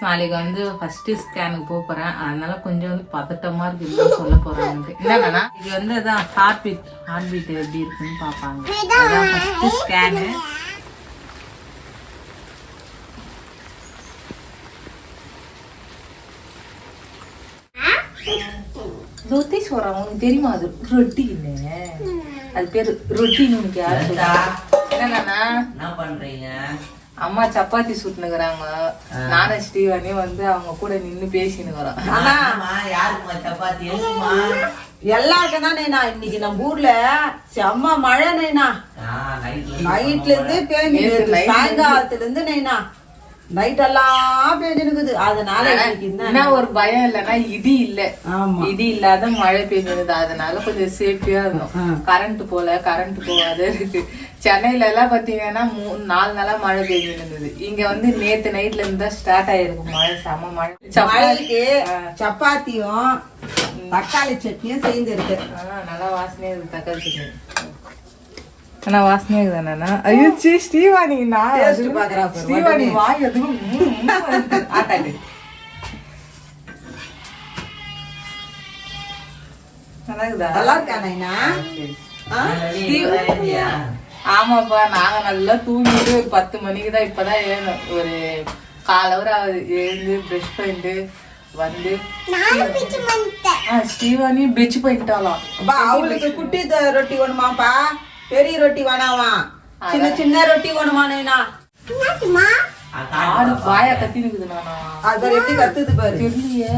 நாளைக்கு வந்து ஃபர்ஸ்ட் ஸ்கேனுக்கு போக போறேன். அதனால கொஞ்சம் வந்து பதட்டமா இருக்கு. என்ன சொல்ல போறாங்க என்னன்னா இது வந்து அதான் ஹார்ட் பீட் ஹார்ட் பீட் எப்படி இருக்குன்னு பாப்பாங்க அதான் ஃபர்ஸ்ட் ஸ்கேனு ரொட்டி சொல்றான் உனக்கு தெரியுமா அது? ரொட்டின்னு. அது பேரு ரொட்டின்னு உனக்கு யாரு என்னன்னா என்ன பண்றீங்க? அம்மா சப்பாத்தி சுட்டுனுக்குறாங்க. நானும் ஸ்ரீவாணியும் வந்து அவங்க கூட நின்னு பேசினுக்குறோம். எல்லாருக்கும் தான் நைனா இன்னைக்கு நம்ம ஊர்ல செம்ம மழை. நைனா நைட்ல இருந்து பேஞ்சு சாயங்காலத்துல இருந்து நைனா நைட் எல்லாம் பேஞ்சுனுக்குது அதனால என்ன ஒரு பயம் இல்லைன்னா இடி இல்ல. இடி இல்லாத மழை பெய்ஞ்சது அதனால கொஞ்சம் சேஃப்டியா இருந்தோம் கரண்ட் போல கரண்ட் போகாத. இருக்கு சென்னையில எல்லாம் பாத்தீங்கன்னா மூணு நாலு நாளா மழை பெய்ஞ்சுன்னு இருந்தது இங்க வந்து நேத்து நைட்ல இருந்து ஸ்டார்ட் ஆயிருக்கும் மழை. செம மழை. சப்பாத்தி. மழைக்கு சப்பாத்தியும் தக்காளி சட்னியும் சேர்ந்து இருக்கு நல்லா வாசனையா இருக்கு தக்காளி சட்னி. ஆனா வாசனையா இருக்குதாண்ணா ஐயோ சீ ஸ்ரீவாணி நான் ஸ்ரீவாணி. வாய் எதுவும். ஆட்டாடு நல்லா இருக்குதா இருக்கா நைனா ஆமாப்பா நாங்க நல்லா தூங்கிட்டு ஒரு பத்து மணிக்கு தான் இப்பதான் ஏறணும் ஒரு கால் ஆகுது எழுந்து ப்ரஷ் பண்ணிட்டு வந்து ஆ, ஸ்ரீவாணி பிரிட்ஜ் பண்ணிட்டாலாம் அப்பா அவளுக்கு குட்டி ரொட்டி வேணுமாப்பா பெரிய ரொட்டி வேணாமா? சின்ன சின்ன ரொட்டி வேணுமா நைனா. ஆடு வாயா கத்தி நிக்குது நானா? அது எப்படி கத்துது பாரு. தெரியலையே.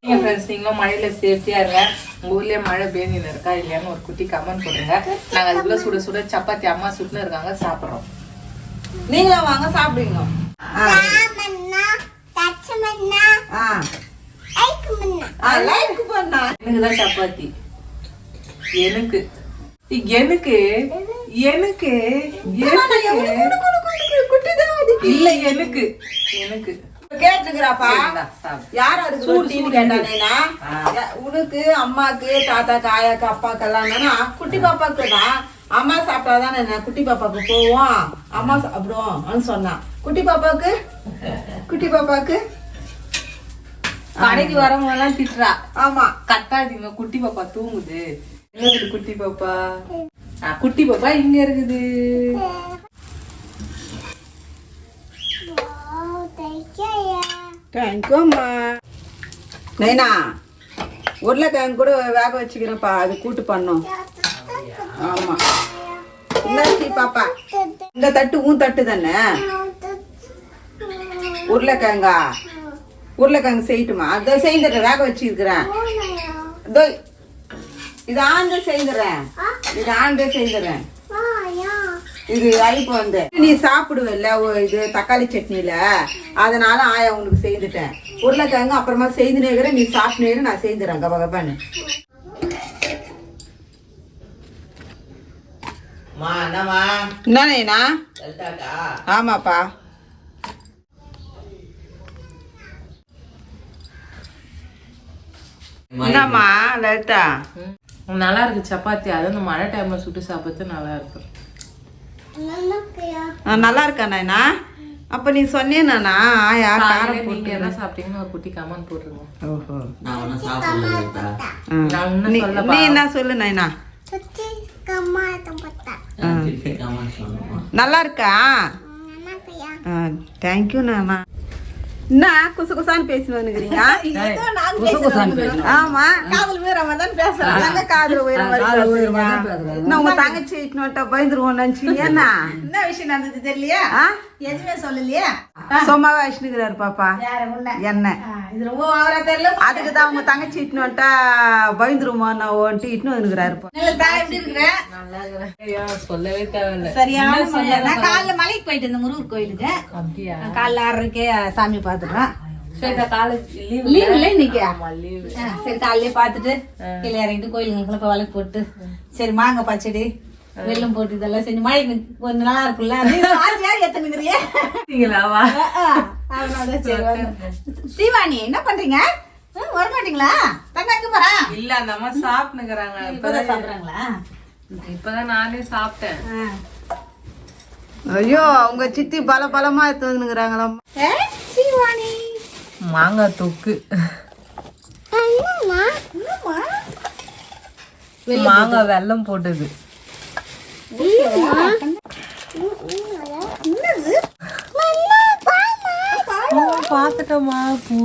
நீங்க ஃப்ரெண்ட்ஸ் நீங்களும் மழையில சேஃப்டியா இருங்க. உங்க ஊர்லயே மழை பெய்ஞ்சுன்னு இருக்கா இல்லையான்னு ஒரு குட்டி கமெண்ட் போடுங்க. நாங்க அதுக்குள்ள சுட சுட சப்பாத்தி அம்மா சுட்டுன்னு இருக்காங்க சாப்பிடுறோம். நீங்களும் வாங்க சாப்பிடுங்க சப்பாத்தி. எனக்கு. எனக்கு எனக்கு இல்ல எனக்கு எனக்கு. கேட்டுக்கிறாப்பா. யார் அதுக்கு ரொட்டின்னு கேட்டானேனா உனக்கு அம்மாக்கு தாத்தாக்கு ஆயாக்கு அப்பாக்கு எல்லாம் குட்டி பாப்பாக்கு தான். அம்மா சாப்பிட்டாதானே என்ன? குட்டி பாப்பாக்கு போவோம். அம்மா சாப்பிடுவோம் அப்படின்னு சொன்னான் குட்டி பாப்பாக்கு? குட்டி பாப்பாக்கு? கடைக்கு வரவங்க எல்லாம் திட்டுறா. ஆமா. கத்தாதீங்க குட்டி பாப்பா தூங்குது. குட்டி பாப்பா? ஆ, குட்டி பாப்பா இங்க இருக்குது. தேங்க்யூம்மா நைனா உருளைக்கிழங்கு கூட வேக வச்சுக்கிறேன்ப்பா. அது கூட்டு பண்ணோம். ஆமா. இந்தாச்சி பாப்பா. இந்த தட்டு உன் தட்டு தானே? உருளைக்கிழங்கா? உருளைக்கிழங்கு செய்யட்டுமா? அதை செய்துடுறேன் வேக வச்சிருக்கிறேன். இதோ இது ஆண்டு செய்துறேன் இது ஆண்டு செய்துறேன் இது அழிப்பு வந்து. நீ சாப்பிடுவல்ல இது தக்காளி சட்னியில. அதனால ஆயா உனக்கு செய்துட்டேன். உருளைக்கிழங்கு அப்புறமா செய்து நேக்கிற நீ சாப்பிட்டு நான் செய்துறேன் கப கபான்னு. என்னண்ணா ஆமாப்பா. என்னம்மா லலிதா. நல்லா இருக்கு சப்பாத்தி. அது இந்த மழை டைம்ல சுட்டு சாப்பிட்டு நல்லா இருக்கும். ஆ, நல்லா இருக்கா நாயனா? அப்ப நீ சொன்னேனா ஆயா காரம் நீங்க என்ன சாப்பிட்டீங்கன்னு ஒரு குட்டி கமெண்ட் போட்டுருங்க. ஓஹோ. நான் ஒன்னும் சாப்பிடல நீ என்ன சொல்லு நாயனா? நல்லா இருக்கா? தேங்க்யூ நானா. என்ன? குசு குசான்னு பேசினு வந்துக்கிறீங்க? ஆமா. காதல் உயரமா தான் பேசுறேன் நாங்க காதல் உயரம் நான் உங்க தங்கச்சி இட்டுனோட்ட பயந்துருவோம் நினைச்சீங்க என்ன என்ன விஷயம் நடந்தது தெரியலையா? ஆ? எதுவுமே சொல்லலையா? சும்மாவே வச்சுனுக்கிறாரு பாப்பா. என்ன? இது ரொம்ப தெரியல. அதுக்கு தான் உங்க தங்கச்சி இட்டுனோட்டா பயந்துருமா நான் வந்துட்டு இட்டுன்னு வந்துக்கிறாரு நல்ல தாய் எப்படி நல்லா இருக்கிறேன் சொல்லவே தேவையில்ல. சரியான காலைல மலைக்கு போயிட்டு இருந்தேன் முருகர் கோயிலுக்கு. காலைல ஆறரைக்கே சாமி பார்த்துடுறேன் சரி காலேஜ் லீவ் லீவ் இல்லை? இன்னைக்கு? சரி காலையிலே பார்த்துட்டு கீழே இறங்கிட்டு போய் வழக்கு போட்டு. சரி மாங்காய் பச்சடி வெல்லம் போட்டு இதெல்லாம் செஞ்சு எத்தனுங்கிறிய நீங்களாவா அதனால சரி வந்தோம். ஸ்ரீவாணி என்ன பண்றீங்க? ஆ, வரமாட்டீங்களா? தங்க போறா? இல்ல அந்த அம்மா சாப்பிட்டுக்கிறாங்க இப்பதான் சாப்பிடுறாங்களா? இப்பதான் நானே சாப்பிட்டேன். ஆ. ஐயோ உங்க சித்தி பல பலமா எடுத்து ஸ்ரீவாணி மாங்காய் தொக்கு. மாங்காய் வெல்லம் போட்டது. பார்த்துட்டோமா பூ.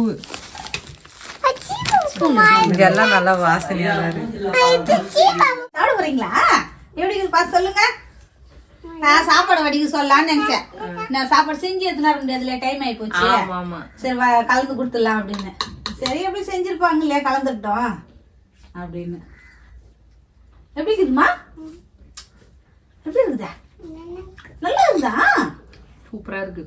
இதெல்லாம் நல்லா வாசனையா இருக்கு. சாப்பிட போறீங்களா? எப்படி பார்த்து சொல்லுங்க. நான் சாப்பாடு வடிக்க சொல்லலாம்னு நினைச்சேன். நான் சாப்பாடு செஞ்சு எடுத்துன்னு வர முடியாதுல டைம் ஆகி போச்சு சரி கலந்து கொடுத்துடலாம் அப்படின்னு. சரி எப்படி செஞ்சிருப்பாங்க இல்லையா கலந்துட்டோம் அப்படின்னு. எப்படி இருக்குதுமா? எப்படி இருக்குதா? நல்லா இருக்குதா? சூப்பரா இருக்கு.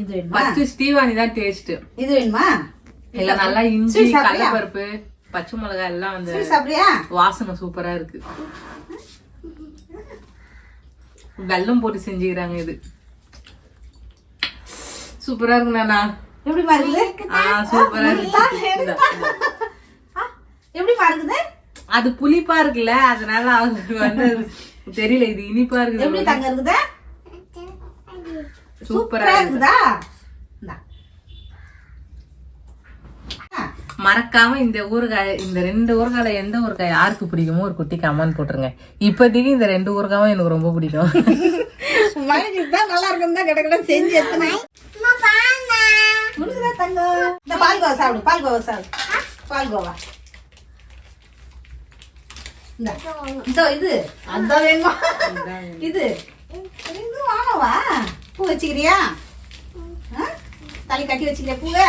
இது வேணுமா? ஸ்டீவானி தான் டேஸ்ட் இது வேணுமா? இல்ல நல்லா இஞ்சி? கடலைப்பருப்பு. பச்சை மிளகாய் எல்லாம் சாப்பிடுறியா? வாசனை சூப்பரா இருக்கு. வெல்லம் போட்டு செஞ்சுக்கிறாங்க இது. சூப்பரா இருக்கு நானா? எப்படிமா இருக்குது ஆ சூப்பரா இருக்கு. எப்படிமா இருக்குது அது புளிப்பா இருக்குல்ல அதனால அவங்களுக்கு வந்து தெரியல இது இனிப்பா எப்படி இருக்குது தங்க இருக்குது? சூப்பரா சூப்பரா இருக்கு. இருக்குதா இந்தா. ஆ, மறக்காம இந்த ஊறுகாய் இந்த ரெண்டு ஊறுகாயில எந்த ஊறுகாய் யாருக்கு பிடிக்குமோ ஒரு குட்டி கமெண்ட் போட்டுருங்க. இப்போதைக்கு இந்த ரெண்டு ஊறுகாவும் எனக்கு ரொம்ப பிடிக்கும். நல்லா இருக்கும் தான் கிட்ட செஞ்சு முடிஞ்சுதா தங்கம். இந்த பால்கோவா சாப்பிடு பால்கோவா சாப்பிடு. பால்கோவா இந்தா. இதோ இது. அந்த வேணுமா இது. இது வாங்கவா? பூ வச்சுக்கிறியா? ஆ? தலை கட்டி வச்சுக்கிறியா பூவை?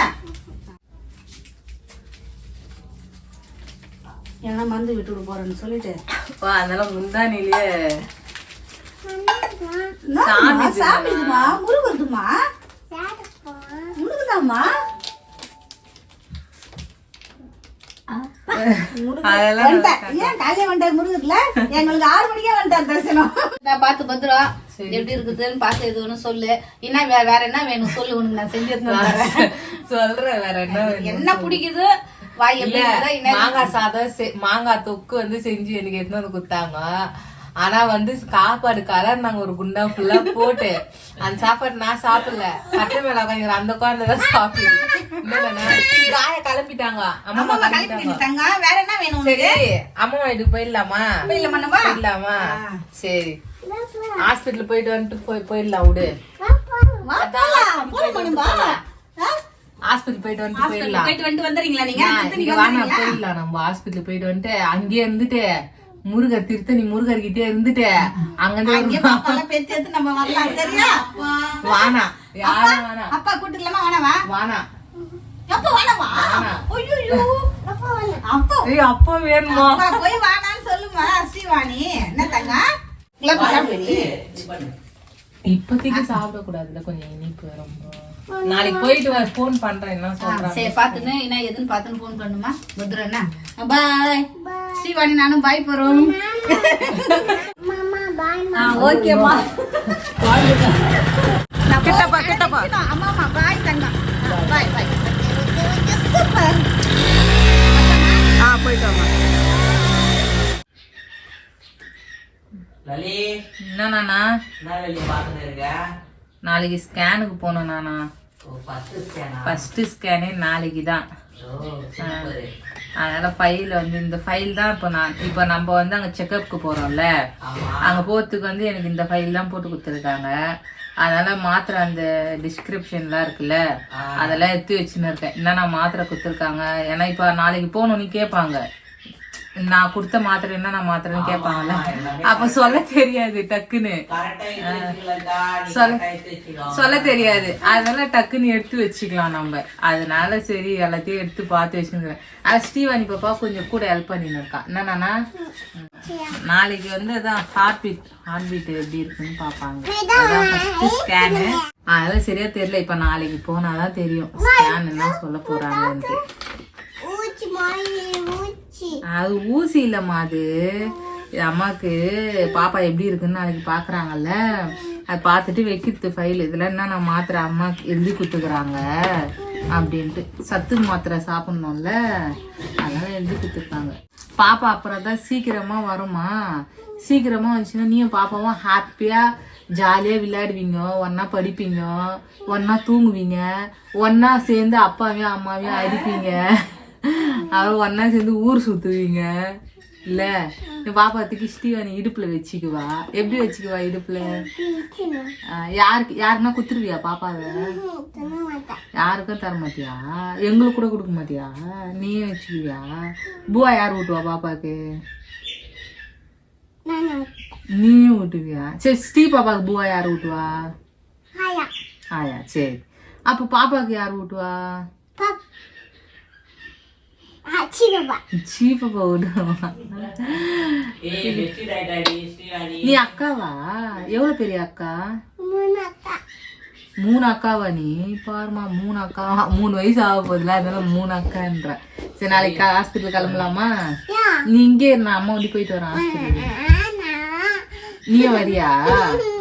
ஏன்னா மருந்து விட்டுவிட போறேன்னு சொல்லிட்டு. வா, அதனால முந்தானிலேயே சாப்பிடுதுமா முருகுதுமா முருகுதாம்மா. ஏன் காலையில வந்துட்டார் முருகத்துல எங்களுக்கு ஆறு மணிக்கே வந்துட்டார் தரிசனம். நான் பார்த்து பத்திரம் எப்படி இருக்குதுன்னு பார்த்து இது ஒன்று சொல்லு. என்ன வேற என்ன வேணும் சொல்லு உனக்கு நான் செஞ்சு. சொல்றேன் வேற என்ன? என்ன பிடிக்குது வாய் மாங்காய் சாதம் மாங்காய் தொக்கு வந்து செஞ்சு எனக்கு எடுத்துன்னு வந்து கொடுத்தாங்க. ஆனா வந்து சாப்பாடு கலர் நாங்க ஒரு குண்டா ஃபுல்லா போட்டு அந்த சாப்பாடு நான் சாப்பிடல. கட்டை மேல உட்காந்து அந்த குழந்தை தான் சாப்பிடுது இல்லைன்னா காய கிளம்பிட்டாங்க அம்மா கிளம்பிட்டாங்க வேற என்ன வேணும் சரி அம்மா வீட்டுக்கு போயிடலாமா? போயிடலாமா. சரி. ஹாஸ்பிட்டல் போயிட்டு வந்துட்டு போய் போயிடலாம் விடு. ஹாஸ்பிட்டல் போயிட்டு போயிடலாம். போயிட்டு வந்துறீங்களா நீங்க? இங்க வாங்க? போயிடலாம். நம்ம ஹாஸ்பிட்டல் போயிட்டு வந்துட்டு அங்கேயே இருந்துட்டு முருகர் திருத்தணி முருகர் கிட்டே இருந்துட்டு அங்க நம்ம வரலாம் சரியா? வானா. யாரும் வானா? அப்பா கூட்டிக்கலாமா வானா அப்பா வேணாமா வேணாம். ஐயோ அப்பா. ஏய் அப்பா வேணுமா? அப்பா போய் வானான்னு சொல்லுமா ஸ்ரீவாணி. என்ன தங்க? இப்போதைக்கு சாப்பிட. கூடாதுல கொஞ்சம் இனிப்பு ரொம்ப. நாளைக்கு போயிட்டு வர ஃபோன் பண்றேன் என்ன சரி பாத்துன்னு என்ன எதுன்னு பாத்துன்னு ஃபோன் பண்ணுமா? என்ன பாய். ஸ்ரீவாணி நானும் பாய் போறோம். ஓகேம்மா கிட்டப்பா கிட்டப்பா. அம்மா அம்மா பாய் தங்கம் பாய் பாய் சூப்பர் ஆ போயிட்டு வாங்க லலி. என்ன நானா? என்ன லலி பார்த்துட்டு இருக்க? நாளைக்கு ஸ்கேனுக்கு போகணும் நானா. ஓ ஃபர்ஸ்ட் ஸ்கேனா நாளைக்கு தான். அதனால ஃபைல் வந்து இந்த ஃபைல் தான் இப்போ நான் இப்போ நம்ம வந்து அங்கே செக்கப்புக்கு போகிறோம்ல அங்கே போகிறதுக்கு வந்து எனக்கு இந்த ஃபைல் தான் போட்டு கொடுத்துருக்காங்க. அதனால மாத்திரை அந்த டிஸ்கிரிப்ஷன்லாம் இருக்குல்ல அதெல்லாம் எடுத்து வச்சுன்னு இருக்கேன். என்னென்ன மாத்திரை கொடுத்துருக்காங்க? ஏன்னா இப்போ நாளைக்கு போகணும்னு கேட்பாங்க. நான் கொடுத்த மாத்திரை என்ன நான் மாத்திரைன்னு கேட்பாங்கல்ல? அப்போ சொல்ல தெரியாது டக்குன்னு. சொல்ல- சொல்ல தெரியாது. அதனால டக்குன்னு எடுத்து வச்சுக்கலாம் நம்ம. அதனால சரி எல்லாத்தையும் எடுத்து பார்த்து வச்சுக்கிறேன் அது ஸ்ரீவாணி பாப்பா கொஞ்சம் கூட ஹெல்ப் பண்ணின்னு இருக்கான் என்னன்னா நாளைக்கு வந்து அதான் ஹார்ட் பீட் ஹார்ட் பீட் எப்படி இருக்குன்னு பார்ப்பாங்க. ஸ்கேனு அதெல்லாம் சரியா தெரியல. இப்ப நாளைக்கு போனாதான் தெரியும். ஸ்கேன் என்ன சொல்ல போறாங்கன்ட்டு. அது ஊசி இல்லம்மா அது. அம்மாவுக்கு பாப்பா எப்படி இருக்குன்னு நாளைக்கு பாக்குறாங்கல்ல. அது பார்த்துட்டு வைக்கிறது ஃபைல் இதெல்லாம் என்ன நான் மாத்திரை அம்மா எழுதி கொடுத்துக்குறாங்க அப்படின்ட்டு. சத்து மாத்திரை சாப்பிடணும்ல. அதனால எழுதி கொடுத்துருக்காங்க. பாப்பா அப்புறம் தான் சீக்கிரமா வருமா சீக்கிரமா வந்துச்சுன்னா நீயும் பாப்பாவும் ஹாப்பியா ஜாலியாக விளையாடுவீங்க. ஒன்னா படிப்பீங்க. ஒன்னா தூங்குவீங்க. ஒன்னா சேர்ந்து அப்பாவையும் அம்மாவையும் அடிப்பீங்க. அப்புறம் ஒன்னா சேர்ந்து ஊர் சுத்துவீங்க. இல்ல? என் பாப்பா தூக்கி ஸ்டீவன் இடுப்புல வச்சுக்குவா. எப்படி வச்சுக்குவா இடுப்புல? யாருக்கு யாருன்னா குத்துருவியா பாப்பாவை? யாருக்கும் தர மாட்டியா? எங்களுக்கு கூட கொடுக்க மாட்டியா? நீயே வச்சுக்குவியா? பூவா யார் ஊட்டுவா பாப்பாக்கு? நீயும் ஊட்டுவியா? சரி ஸ்ரீ பாப்பாக்கு பூவா யார் ஊட்டுவா? ஆயா. சரி. அப்ப பாப்பாக்கு யார் ஊட்டுவா? சீ பாப்பா ஊட்டுவா ஏய் வெற்றி டாடி ஸ்ரீவாணி நீ அக்காவா எவ்வளவு பெரிய அக்கா மூணு அக்காவா நீ பாருமா மூணு அக்கா மூணு வயசு ஆக போகுதுல அதனால மூணு அக்கான்ற சரி நாளைக்கு ஹாஸ்பிட்டல் கிளம்பலாமா நீ இங்கே இரு, நான் அம்மா ஓடி போயிட்டு வரேன் ஹாஸ்பிட்டல் நீயே வரியா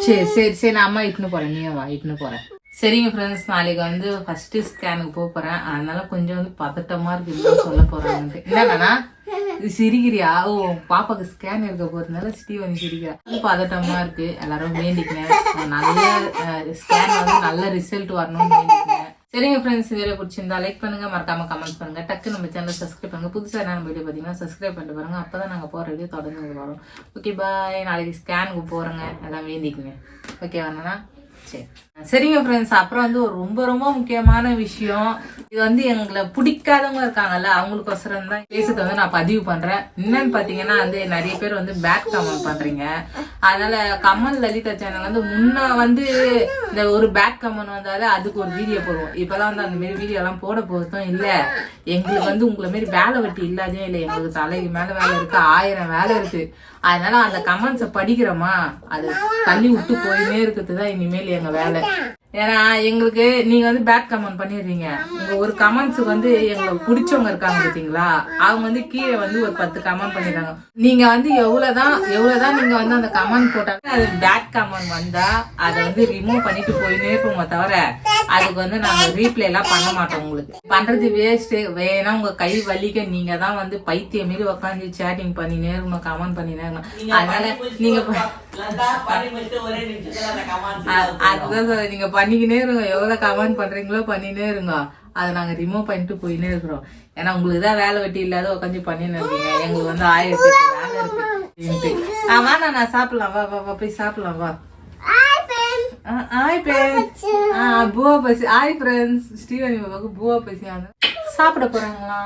சரி சரி சரி நான் அம்மா இட்டுன்னு போறேன் நீயே வா இட்டுன்னு போறேன் சரிங்க ஃப்ரெண்ட்ஸ் நாளைக்கு வந்து ஃபர்ஸ்ட் ஸ்கேனுக்கு போக போறேன். அதனால கொஞ்சம் வந்து பதட்டமா இருக்கு என்ன சொல்ல போறாங்கன்ட்டு. என்னன்னா இது சிரிக்கிறியா? ஓ பாப்பாக்கு ஸ்கேன் இருக்க போறதுனால ஸ்டீவன் சிரிக்கிறா. ரொம்ப பதட்டமா இருக்கு. எல்லாரும் வேண்டிக்கிறேன் நல்ல ஸ்கேன் வந்து நல்ல ரிசல்ட் வரணும்னு வேண்டிக்கிறேன் சரிங்க ஃப்ரெண்ட்ஸ் வீடியோ பிடிச்சிருந்தா லைக் பண்ணுங்க. மறக்காம கமெண்ட் பண்ணுங்க. டக்கு நம்ம சேனல் சப்ஸ்கிரைப் பண்ணுங்க. புதுசா என்ன வீடியோ பார்த்தீங்கன்னா சப்ஸ்கிரைப் பண்ணிட்டு பாருங்க. அப்பதான் நாங்க போற வீடியோ தொடர்ந்து வரும். ஓகே பாய் நாளைக்கு ஸ்கேனுக்கு போறேங்க. எல்லாம் வேண்டிக்குங்க ஓகே வரணும்னா சரி சரிங்க ஃப்ரெண்ட்ஸ் அப்புறம் வந்து ஒரு ரொம்ப ரொம்ப முக்கியமான விஷயம். இது வந்து எங்களை பிடிக்காதவங்க இருக்காங்கல்ல அவங்களுக்கோசரம் தான் பேசுறத வந்து நான் பதிவு பண்றேன். என்னன்னு பாத்தீங்கன்னா வந்து நிறைய பேர் வந்து பேக் கமெண்ட் பண்றீங்க. அதனால கமல் லலிதா சேனல் வந்து முன்ன வந்து இந்த ஒரு பேக் கமெண்ட் வந்தாலே அதுக்கு ஒரு வீடியோ போடுவோம். இப்பெல்லாம் வந்து அந்த மாதிரி வீடியோ எல்லாம் போட போகிறதும் இல்ல. எங்களுக்கு வந்து உங்களை மாரி வேலை வெட்டி இல்லாதே இல்லை. எங்களுக்கு தலைக்கு மேல வேலை இருக்கு ஆயிரம் வேலை இருக்கு. அதனால அந்த கமெண்ட்ஸை படிக்கிறோமா? அது தள்ளி விட்டு போயினே இருக்கிறது தான் இனிமேல் எங்க வேலை. ஏன்னா எங்களுக்கு நீங்க வந்து பேக் கமெண்ட் பண்ணிடுறீங்க. உங்க ஒரு கமெண்ட்ஸுக்கு வந்து எங்களுக்கு பிடிச்சவங்க இருக்காங்க பாத்தீங்களா? அவங்க வந்து கீழே வந்து ஒரு பத்து கமெண்ட் பண்ணிடுறாங்க. நீங்க வந்து எவ்வளவுதான் எவ்வளவுதான் நீங்க வந்து அந்த கமெண்ட் போட்டாலும் அது பேக் கமெண்ட் வந்தா அதை வந்து ரிமூவ் பண்ணிட்டு போயினே இருப்போங்க தவிர அதுக்கு வந்து நாங்க ரீப்ளே எல்லாம் பண்ண மாட்டோம் உங்களுக்கு. பண்றது வேஸ்ட் வேணா உங்க கை வலிக்க நீங்க தான் வந்து பைத்தியம் மாரி உட்காந்து சேட்டிங் பண்ணினே இருக்கணும் கமெண்ட் பண்ணினே இருக்கணும் அதனால நீங்க அதுதான் நீங்க பண்ணிக்கினே இருங்க. எவ்வளோ கமெண்ட் பண்ணுறீங்களோ பண்ணினே இருங்க. அதை நாங்கள் ரிமூவ் பண்ணிட்டு போயினே இருக்கிறோம். ஏன்னா உங்களுக்கு தான் வேலை வெட்டி இல்லாத உட்காந்து பண்ணின்னு இருக்கீங்க. எங்களுக்கு வந்து ஆயிரத்தி எட்டு வேலை இருக்கு. ஆ, நான் நான் சாப்பிடலாம். வா வா வா போய் சாப்பிடலாம். வா. ஹாய் ஃப்ரெண்ட்ஸ் பூவா பசி ஆய் ஃப்ரெண்ட்ஸ் ஸ்டீவன் பாபாவுக்கு பூவா பசி சாப்பிட போறாங்களா?